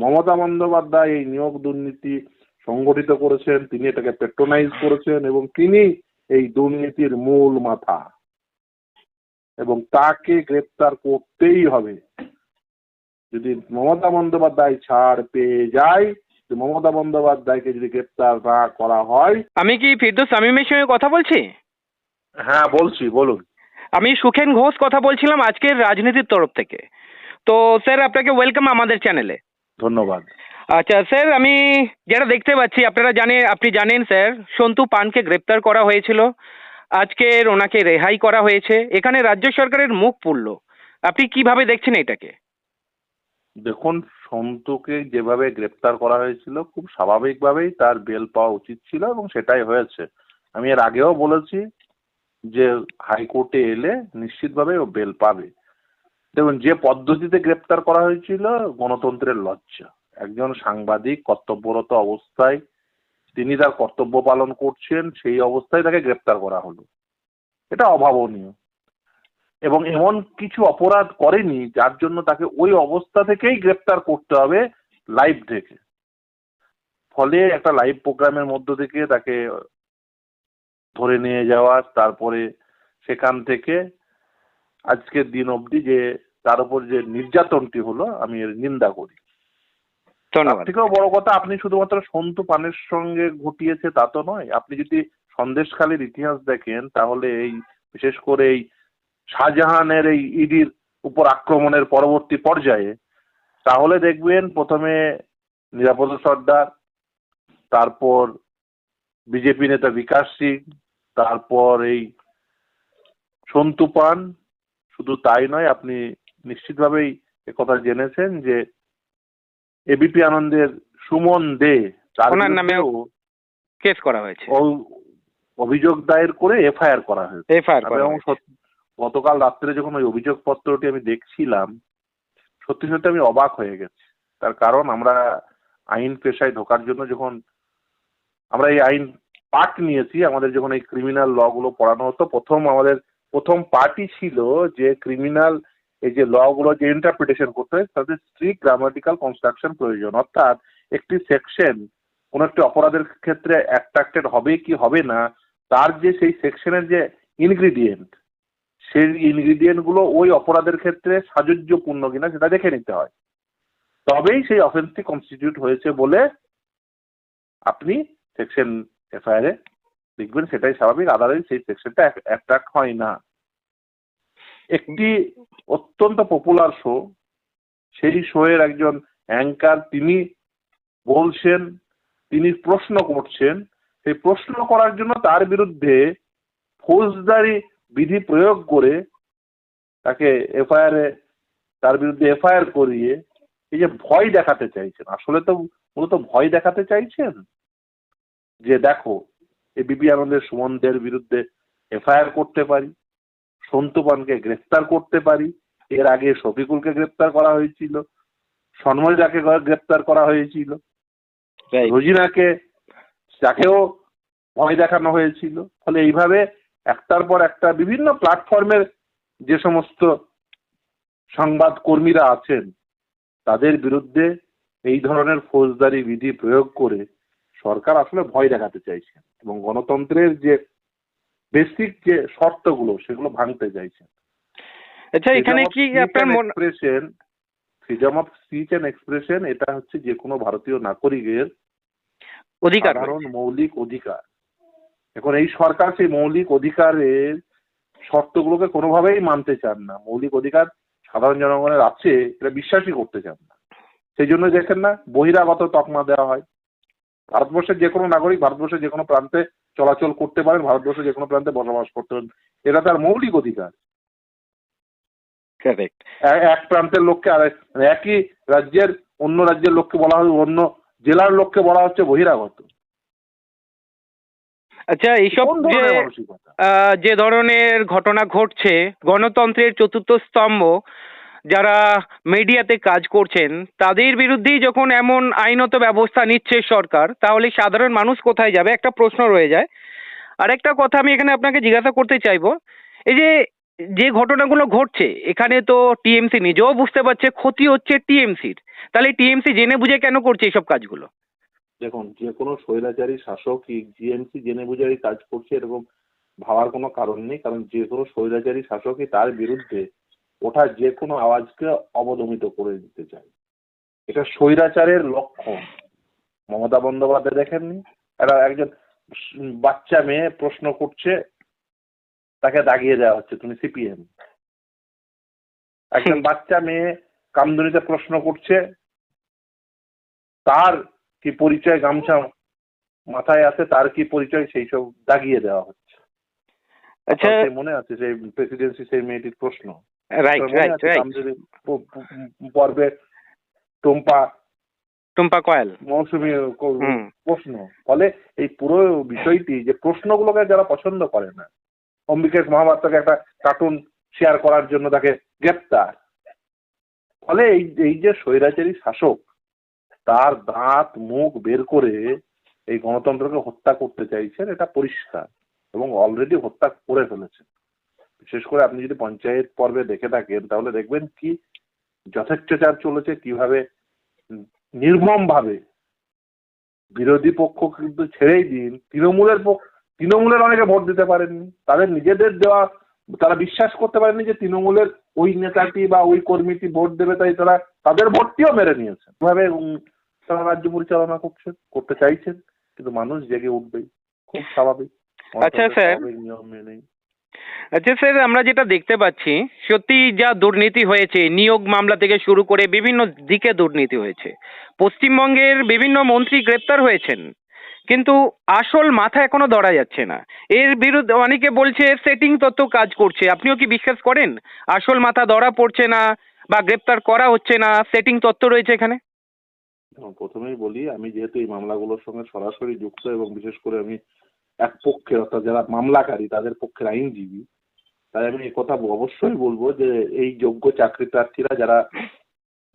মমতা বন্দ্যোপাধ্যায় এই নিয়োগ দুর্নীতি সংগঠিত করেছেন তিনি এটাকে পেট্রোনাইজ করেছেন এবং তিনি এই দুর্নীতির মূল মাথা। এবং তাকে গ্রেপ্তার করতেই হবে। যদি মমতা বন্দ্যোপাধ্যায় ছাড় পেয়ে যায় মমতা বন্দ্যোপাধ্যায়কে যদি গ্রেপ্তার না করা হয় আমি কি ফিরদৌস শামীমের সঙ্গে কথা বলছি? হ্যাঁ বলছি বলুন। আমি সুখেন ঘোষ কথা বলছিলাম আজকের রাজনীতির তরফ থেকে। তো স্যার আপনাকে ওয়েলকাম আমাদের চ্যানেলে ধন্যবাদ। আচ্ছা স্যার আমি যেটা দেখতে পাচ্ছি আপনারা জানে আপনি জানেন স্যার সন্তু পানকে গ্রেপ্তার করা হয়েছিল। আজকের ওনাকে রেহাই করা হয়েছে। এখানে রাজ্য সরকারের মুখ পুড়ল। আপনি কীভাবে দেখছেন এটাকে? দেখুন সন্তুকে যেভাবে গ্রেপ্তার করা হয়েছিল খুব স্বাভাবিকভাবেই তার বেল পাওয়া উচিত ছিল এবং সেটাই হয়েছে। আমি এর আগেও বলেছি যে হাইকোর্টে এলে নিশ্চিতভাবে ও বেল পাবে। দেখুন, যে পদ্ধতিতে গ্রেপ্তার করা হয়েছিল গণতন্ত্রের লজ্জা। একজন সাংবাদিক কর্তব্যরত অবস্থায় তিনি তার কর্তব্য পালন করছেন, সেই অবস্থায় তাকে গ্রেপ্তার করা হলো। এটা অভাবনীয়। এবং এমন কিছু অপরাধ করেনি, যার জন্য তাকে ওই অবস্থা থেকেই গ্রেপ্তার করতে হবে লাইভ থেকে। ফলে একটা লাইভ প্রোগ্রামের মধ্য থেকে তাকে ধরে নিয়ে যাওয়া, তারপরে সেখান থেকে আজকের দিন অবধি যে তার উপর যে নির্যাতনটি হলো আমি এর নিন্দা করি। তার থেকেও বড় কথা আপনি শুধুমাত্র সন্তু পানের সঙ্গে ঘটিয়েছে তা তো নয় আপনি যদি সন্দেশখালীর ইতিহাস দেখেন তাহলে এই বিশেষ করে এই শাহজাহানের এই ইডির উপর আক্রমণের পরবর্তী পর্যায়ে তাহলে দেখবেন প্রথমে নিরাপদ সর্দার তারপর বিজেপি নেতা বিকাশ সিং তারপর এই সন্তু পান শুধু তাই নয় আপনি নিশ্চিতভাবেই একথা জেনেছেন যে এবিপি আনন্দের সুমন দে তার নামেও কেস করা হয়েছে। অভিযোগ দায়ের করে এফআইআর করা হয়েছে। এফআইআর করা এবং গতকাল রাত্রে যখন ওই অভিযোগ পত্রটি আমি দেখছিলাম সত্যি সত্যি আমি অবাক হয়ে গেছি। তার কারণ আমরা আইন পেশায় ঢোকার জন্য যখন আমরা এই আইন পাঠ নিয়েছি আমাদের যখন এই ক্রিমিনাল ল গুলো পড়ানো হতো প্রথম আমাদের প্রথম পার্টি ছিল যে ক্রিমিনাল এই যে ল গুলো যে ইন্টারপ্রিটেশন করতে হয়, তাদের স্ট্রিক্ট গ্রামাটিক্যাল কনস্ট্রাকশন প্রয়োজন। অর্থাৎ একটি সেকশন কোন একটি অপরাধের ক্ষেত্রে অ্যাট্রাক্টেড হবে কি হবে না, তার যে সেই সেকশনের যে ইনগ্রিডিয়েন্ট সেই ইনগ্রিডিয়েন্টগুলো ওই অপরাধের ক্ষেত্রে সাজুজ্যপূর্ণ কিনা সেটা দেখে নিতে হয়। তবেই সেই অফেন্সটি কনস্টিটিউট হয়েছে বলে আপনি সেকশন এফআইআর লিখবেন সেটাই স্বাভাবিক আদারওয়াইজ সেই সেকশনটা অ্যাট্রাক্ট হয় না। একটি অত্যন্ত পপুলার শো সেই শোয়ের একজন অ্যাঙ্কার তিনি বলছেন, তিনি প্রশ্ন করছেন, সেই প্রশ্ন করার জন্য তার বিরুদ্ধে ফৌজদারি বিধি প্রয়োগ করে তাকে এফআইআর তার বিরুদ্ধে এফআইআর করিয়ে এই যে ভয় দেখাতে চাইছেন। আসলে তো মূলত ভয় দেখাতে চাইছেন যে দেখো এই বিপি আনন্দের সুমনদের বিরুদ্ধে এফআইআর করতে পারি সন্তু পানকে গ্রেফতার করতে পারি এর আগে শফিকুলকে গ্রেফতার করা হয়েছিল সন্ময়দাকে গ্রেফতার করা হয়েছিল. রোজিনাকে তাকেও ভয় দেখানো হয়েছিল ফলে এইভাবে একটার পর একটা বিভিন্ন প্ল্যাটফর্মের যে সমস্ত সংবাদ কর্মীরা আছেন তাদের বিরুদ্ধে এই ধরনের ফৌজদারি বিধি প্রয়োগ করে সরকার আসলে ভয় দেখাতে চাইছে এবং গণতন্ত্রের যে বেসিক যে শর্তগুলো সেগুলো ভাঙতে চাইছে। আচ্ছা এখানে কি আপনার expression freedom of speech and expression এটা হচ্ছে যে কোনো ভারতীয় নাগরিকের অধিকার। সাধারণ মৌলিক অধিকার। এখন এই সরকার সেই মৌলিক অধিকারের শর্তগুলোকে কোনোভাবেই মানতে চান না। মৌলিক অধিকার সাধারণ জনগণের আছে এটা বিশ্বাসই করতে চান না। সেই জন্য দেখেন না বহিরাগত তকমা দেওয়া হয়। ভারতবর্ষের যে কোনো নাগরিক ভারতবর্ষের যে কোনো প্রান্তে চলাচল করতে পারেন ভারতবর্ষের যে কোনো প্রান্তে বসবাস করতে পারেন। এটা তার মৌলিক অধিকার। এক প্রান্তের লোককে আর একই রাজ্যের অন্য রাজ্যের লোককে বলা হয় অন্য জেলার লোককে বলা হচ্ছে বহিরাগত। আচ্ছা এইসব যে ধরনের ঘটনা ঘটছে গণতন্ত্রের চতুর্থ স্তম্ভ যারা মিডিয়াতে কাজ করছেন, তাদের বিরুদ্ধেই যখন এমন আইনত ব্যবস্থা নিচ্ছে সরকার, তাহলে সাধারণ মানুষ কোথায় যাবে? একটা প্রশ্ন রয়ে যায়। আরেকটা কথা আমি এখানে আপনাকে জিজ্ঞাসা করতে চাইব, এই যে যে ঘটনাগুলো ঘটছে, এখানে তো টিএমসি নিজেও বুঝতে পারছে, ক্ষতি হচ্ছে টিএমসির। তাহলে টিএমসি জেনে বুঝে কেন করছে এইসব কাজগুলো? দেখুন, যে কোনো স্বৈরাচারী শাসক জিএমসি জেনে বুঝে কাজ করছে, এরকম ভাবার কোনো কারণ নেই, কারণ যে কোনো স্বৈরাচারী শাসকই তার বিরুদ্ধে ওঠা যে কোনো আওয়াজকে অবদমিত করে দিতে চায় এটা স্বৈরাচারের লক্ষণ। মমতা বন্দ্যোপাধ্যায় দেখেননি? একটা একজন বাচ্চা মেয়ে প্রশ্ন করছে তাকে দাগিয়ে দেওয়া হচ্ছে তুমি সিপিএম। একজন বাচ্চা মেয়ে কামদুনিতে প্রশ্ন করছে তার কি পরিচয় গামছা মাথায় আছে তার কি পরিচয় সেই সব দাগিয়ে দেওয়া হচ্ছে? আচ্ছা। মনে আছে সেই প্রেসিডেন্সি সেই মেয়েটির প্রশ্ন। রাইট রাইট রাইট পর্বে টুম্পা টুম্পা কয়াল মৌসুমি প্রশ্ন। ফলে এই পুরো বিষয়টি যে প্রশ্নগুলোকে যারা পছন্দ করে না অম্বিকেশ মহাপাত্রকে একটা কার্টুন শেয়ার করার জন্য তাকে গ্রেপ্তার। ফলে এই এই যে স্বৈরাচারী শাসক তার দাঁত মুখ বের করে এই গণতন্ত্রকে হত্যা করতে চাইছেন এটা পরিষ্কার এবং অলরেডি হত্যা করে ফেলেছেন। বিশেষ করে আপনি যদি পঞ্চায়েত পর্বে দেখে থাকেন তাহলে দেখবেন কি যথেচ্ছাচার চলেছে কীভাবে নির্মম ভাবে বিরোধী পক্ষ কিন্তু ছেড়েই দিন। তৃণমূলের পক্ষ তৃণমূলের অনেকে ভোট দিতে পারেননি। তাদের নিজেদের দেওয়া তারা বিশ্বাস করতে পারেনি যে তৃণমূলের ওই নেতাটি বা ওই কর্মীটি ভোট দেবে তাই তারা তাদের ভোটটিও মেরে নিয়েছেন এভাবে উম, তারা রাজ্য পরিচালনা করছেন করতে চাইছেন কিন্তু মানুষ জেগে উঠবেই। খুব স্বাভাবিক। আচ্ছা, স্যার। নিয়ম মেনেই। আচ্ছা স্যার, আমরা যেটা দেখতে পাচ্ছি, সত্যি যা দুর্নীতি হয়েছে, নিয়োগ মামলা থেকে শুরু করে বিভিন্ন দিকে দুর্নীতি হয়েছে। পশ্চিমবঙ্গের বিভিন্ন মন্ত্রী গ্রেপ্তার হয়েছেন, কিন্তু আসল মাথা এখনও ধরা যাচ্ছে না। এর বিরুদ্ধে অনেকে বলছে সেটিং তত্ত্ব কাজ করছে। আপনিও কি বিশ্বাস করেন? আসল মাথা ধরা পড়ছে না বা গ্রেপ্তার করা হচ্ছে না? সেটিং তত্ত্ব রয়েছে এখানে? প্রথমেই বলি, আমি যেহেতু এই মামলাগুলোর সঙ্গে সরাসরি যুক্ত এবং বিশেষ করে আমি এক পক্ষের অর্থাৎ যারা মামলাকারী, তাদের পক্ষের আইনজীবী তাই আমি কথা অবশ্যই বলব যে এই যোগ্য চাকরি প্রার্থীরা যারা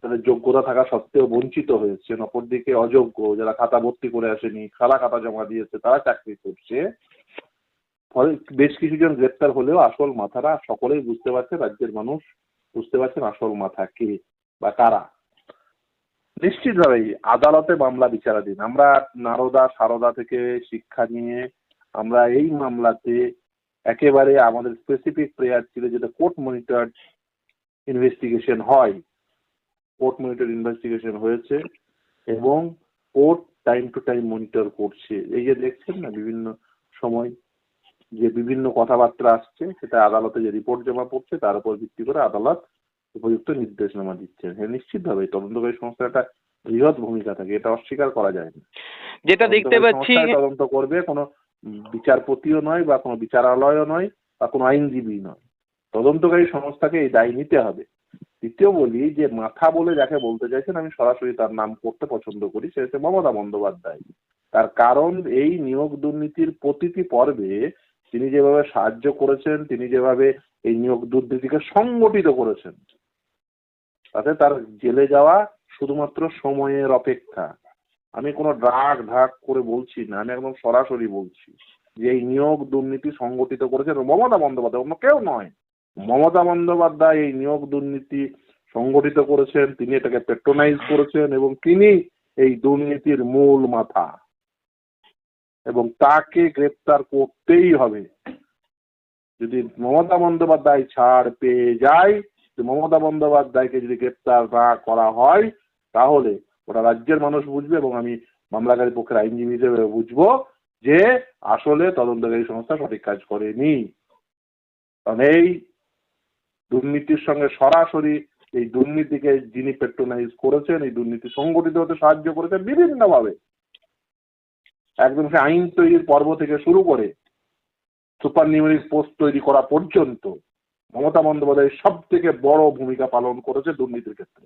তাদের যোগ্যতা থাকা সত্ত্বেও বঞ্চিত হয়েছেন, অপরদিকে অযোগ্য, যারা খাতা ভর্তি করে আসেনি, খালা খাতা জমা দিয়েছে, তারা চাকরি করছে। ফলে বেশ কিছুজন গ্রেপ্তার হলেও আসল মাথারা সকলেই বুঝতে পারছে, রাজ্যের মানুষ বুঝতে পারছেন আসল মাথা কে বা কারা। নিশ্চিতভাবেই আদালতে মামলা বিচারাধীন। আমরা নারদা, সারদা থেকে শিক্ষা নিয়ে আমরা এই মামলাতে একেবারে আমাদের স্পেসিফিক প্রেয়ার ছিল যেটা কোর্ট মনিটর ইনভেস্টিগেশন হয়। কোর্ট মনিটর ইনভেস্টিগেশন হয়েছে এবং court time to time monitor করছে। এই যে দেখছেন না বিভিন্ন সময় যে বিভিন্ন কথাবার্তা আসছে সেটা আদালতে যে রিপোর্ট জমা পড়ছে তার উপর ভিত্তি করে আদালত উপযুক্ত নির্দেশনামা দিচ্ছেন। হ্যাঁ নিশ্চিতভাবে তদন্তকারী সংস্থার একটা বৃহৎ ভূমিকা থাকে এটা অস্বীকার করা যায় না। যেটা দেখতে পাচ্ছি তদন্ত করবে কোনো বিচারপতিও নয় বা কোনো বিচারালয়ও নয় বা কোনো আইনজীবী নয়। তদন্তকারী সংস্থাকে এই দায় নিতে হবে। দ্বিতীয় বলি যে, মাথা বলে যাকে বলতে চাইছেন, আমি সরাসরি তার নাম করতে পছন্দ করি, সে হচ্ছে মমতা বন্দ্যোপাধ্যায়। তার কারণ এই নিয়োগ দুর্নীতির প্রতিটি পর্বে তিনি যেভাবে সাহায্য করেছেন, তিনি যেভাবে এই নিয়োগ দুর্নীতিকে সংগঠিত করেছেন, তাতে তার জেলে যাওয়া শুধুমাত্র সময়ের অপেক্ষা। আমি কোনো ড্রাগ ঢাক করে বলছি না, আমি একদম সরাসরি বলছি যে এই নিয়োগ দুর্নীতি সংগঠিত করেছেন মমতা বন্দ্যোপাধ্যায়, অন্য কেউ নয়। মমতা বন্দ্যোপাধ্যায় এই নিয়োগ দুর্নীতি সংগঠিত করেছেন, তিনি এটাকে পেট্রোনাইজ করেছেন এবং তিনি এই দুর্নীতির মূল মাথা। এবং তাকে গ্রেপ্তার করতেই হবে। যদি মমতা বন্দ্যোপাধ্যায় ছাড় পেয়ে যায় মমতা বন্দ্যোপাধ্যায়কে যদি গ্রেপ্তার না করা হয়, তাহলে ওটা রাজ্যের মানুষ বুঝবে এবং আমি মামলাকারী পক্ষের আইনজীবী হিসেবে বুঝব যে আসলে তদন্তকারী সংস্থা সঠিক কাজ করেনি। কারণ এই দুর্নীতির সঙ্গে সরাসরি এই দুর্নীতিকে যিনি পেট্রোনাইজ করেছেন, এই দুর্নীতি সংগঠিত হতে সাহায্য করেছেন বিভিন্নভাবে। একদম সে আইন তৈরির পর্ব থেকে শুরু করে সুপার নিউমেরিক পোস্ট তৈরি করা পর্যন্ত মমতা বন্দ্যোপাধ্যায় সব থেকে বড় ভূমিকা পালন করেছে দুর্নীতির ক্ষেত্রে।